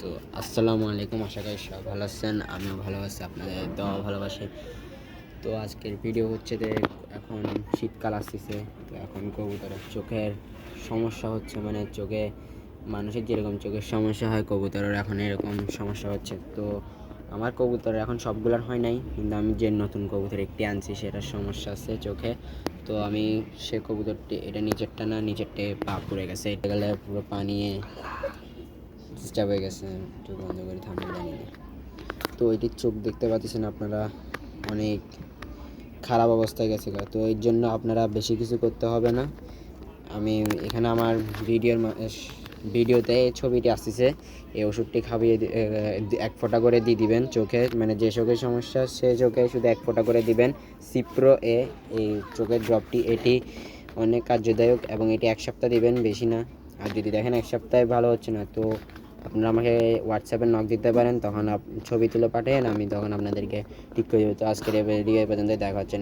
তো আসসালামু আলাইকুম, আশা করি সব ভালো আছেন, আমিও ভালো আছি, আপনাদের দোয়া ভালোবাসি। তো আজকের ভিডিও হচ্ছে যে এখন শীতকাল আসতেছে, তো এখন কবুতরের চোখের সমস্যা হচ্ছে মানে চোখে, মানুষের যেরকম চোখের সমস্যা হয়, কবুতরের এখন এরকম সমস্যা হচ্ছে। তো আমার কবুতরের এখন সবগুলোর হয় নাই, কিন্তু আমি যে নতুন কবুতর একটি আনছি, সেটার সমস্যা আছে চোখে। তো আমি সে কবুতরটি, এটা নিচেরটা না নিচেরটে পা পড়ে গেছে, এটা গেলে পুরো পানিয়ে হয়ে গেছে, একটু বন্ধ করে থামলে জানি তো এটির চোখ দেখতে পাচ্ছেন আপনারা, অনেক খারাপ অবস্থায় গেছে তো এর জন্য আপনারা বেশি কিছু করতে হবে না। আমি এখানে আমার ভিডিওর ভিডিওতে এই ছবিটি আসতেছে, এই ওষুধটি খাবিয়ে এক ফোঁটা করে দিয়ে দিবেন চোখে। মানে যে চোখের সমস্যা, সে চোখে শুধু এক ফোঁটা করে দিবেন। সিপ্রো এ এই চোখের ড্রপটি এটি অনেক কার্যদায়ক এবং এটি এক সপ্তাহ দিবেন, বেশি না। আর যদি দেখেন এক সপ্তাহে ভালো হচ্ছে না, তো আপনারা আমাকে হোয়াটসঅ্যাপে নক দিতে পারেন, তখন ছবি তুলে পাঠান আমি তখন আপনাদেরকে ঠিক করে দেবো। তো আজকের এই পর্যন্ত দেখা হচ্ছে